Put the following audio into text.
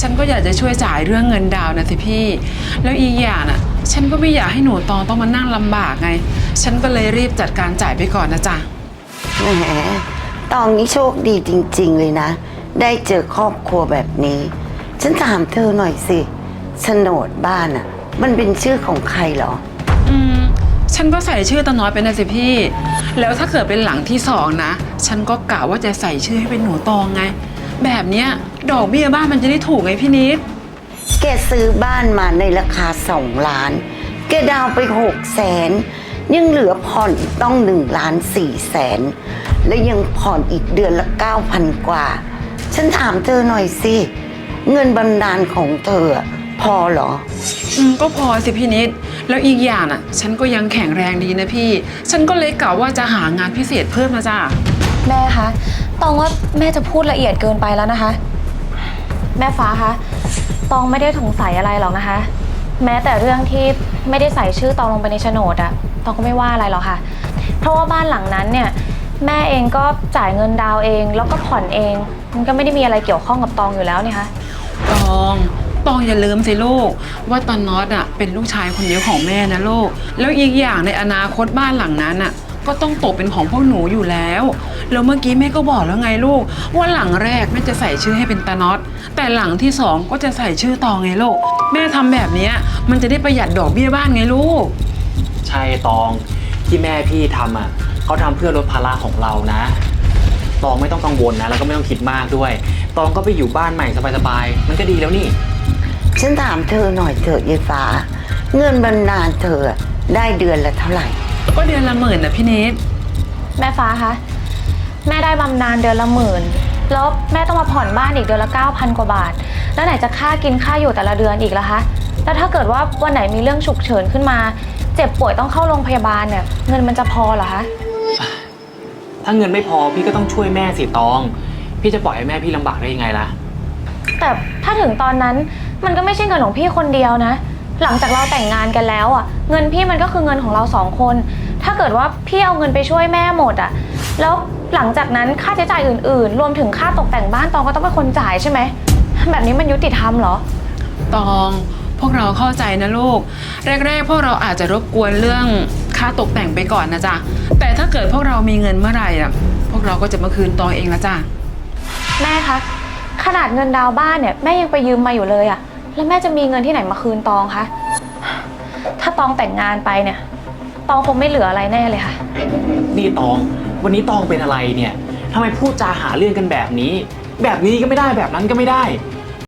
ฉันก็อยากจะช่วยจ่ายเรื่องเงินดาวน์นะสิพี่ แล้วอีกอย่างน่ะ ฉันก็ไม่อยากให้หนูตองต้องมานั่งลำบากไง ฉันก็เลยรีบจัดการจ่ายไปก่อนนะจ๊ะ แหมตองนี้โชคดีจริง ๆ เลยนะ ได้เจอครอบครัวแบบนี้ ฉันถามเธอหน่อยสิโฉนดบ้านอะมันเป็นชื่อของใครเหรอ อืม ฉันก็ใส่ชื่อตาน้อยไปนะสิพี่ แล้วถ้าเกิดเป็นหลังที่สองนะ ฉันก็กะว่าจะใส่ชื่อให้เป็นหนูตองไง แบบเนี้ยดอกเบี้ยบ้านมันจะได้ถูกไงพี่นิด แกซื้อบ้านมาในราคาสองล้าน แกดาวน์ไปหกแสนยังเหลือผ่อนอีกต้องหนึ่งล้านสี่แสนและยังผ่อนอีกเดือนละเก้าพันกว่า ฉันถามเธอหน่อยสิ เงินบำนาญของเธออะพอเหรอ อืมก็พอสิพี่นิด แล้วอีกอย่างอะ ฉันก็ยังแข็งแรงดีนะพี่ ฉันก็เลยกะว่าจะหางานพิเศษเพิ่มมาจ้ะ แม่คะ ตองว่าแม่จะพูดละเอียดเกินไปแล้วนะคะ แม่ฟ้าคะตองไม่ได้สงสัยอะไรหรอกนะคะ แม้แต่เรื่องที่ไม่ได้ใส่ชื่อตองลงไปในโฉนดอะตองก็ไม่ว่าอะไรหรอกค่ะ เพราะว่าบ้านหลังนั้นเนี่ย แม่เองก็จ่ายเงินดาวเอง แล้วก็ผ่อนเอง มันก็ไม่ได้มีอะไรเกี่ยวข้องกับตองอยู่แล้วนี่คะตองตองอย่าลืมสิลูก ว่าตอนน็อตอะเป็นลูกชายคนเดียวของแม่นะลูก แล้วอีกอย่างในอนาคตบ้านหลังนั้นอะ ก็ต้องตกเป็นของพวกหนูอยู่แล้ว แล้วเมื่อกี้แม่ก็บอกแล้วไงลูก ว่าหลังแรกแม่จะใส่ชื่อให้เป็นตาน็อต แต่หลังที่สองก็จะใส่ชื่อตองไงลูก แม่ทำแบบเนี้ยมันจะได้ประหยัดดอกเบี้ยบ้านไงลูก ใช่ตองที่แม่พี่ทำอะเขาทำเพื่อลดภาระของเรานะ ตองไม่ต้องกังวลนะ แล้วก็ไม่ต้องคิดมากด้วย ตองก็ไปอยู่บ้านใหม่สบายๆมันก็ดีแล้วนี่ ฉันถามเธอหน่อยเถอะยายฟ้า เงินบำนาญเธออะได้เดือนละเท่าไหร่ ก็เดือนละหมื่นนะพี่นิดแม่ฟ้าคะแม่ได้บำนาญเดือนละหมื่นแล้วแม่ต้องมาผ่อนบ้านอีกเดือนละ 9,000 กว่าบาท แล้วไหนจะค่ากินค่าอยู่แต่ละเดือนอีกล่ะคะ แล้วถ้าเกิดว่าวันไหนมีเรื่องฉุกเฉินขึ้นมา เจ็บป่วยต้องเข้าโรงพยาบาลเนี่ยเงินมันจะพอเหรอคะ ถ้าเงินไม่พอพี่ก็ต้องช่วยแม่สิตอง พี่จะปล่อยให้แม่พี่ลำบากได้ยังไงล่ะ แต่ถ้าถึงตอนนั้นมันก็ไม่ใช่เงินของพี่คนเดียวนะ หลังจากเราแต่งงานกันแล้วอะ เงินพี่มันก็คือเงินของเราสองคน ถ้าเกิดว่าพี่เอาเงินไปช่วยแม่หมดอะ แล้วหลังจากนั้นค่าใช้จ่ายอื่นๆ รวมถึงค่าตกแต่งบ้านตองก็ต้องเป็นคนจ่ายใช่ไหม แบบนี้มันยุติธรรมเหรอ ตองพวกเราเข้าใจนะลูก แรกๆ พวกเราอาจจะรบกวนเรื่องค่าตกแต่งไปก่อนนะจ๊ะ แต่ถ้าเกิดพวกเรามีเงินเมื่อไหร่อะ พวกเราก็จะมาคืนตองเองละจ้ะ แม่คะ ขนาดเงินดาวน์บ้านเนี่ยแม่ยังไปยืมมาอยู่เลยอะ แล้วแม่จะมีเงินที่ไหนมาคืนตองคะ ถ้าตองแต่งงานไปเนี่ย ตองคงไม่เหลืออะไรแน่เลยค่ะ นี่ตอง วันนี้ตองเป็นอะไรเนี่ยทำไมพูดจาหาเรื่องกันแบบนี้ แบบนี้ก็ไม่ได้แบบนั้นก็ไม่ได้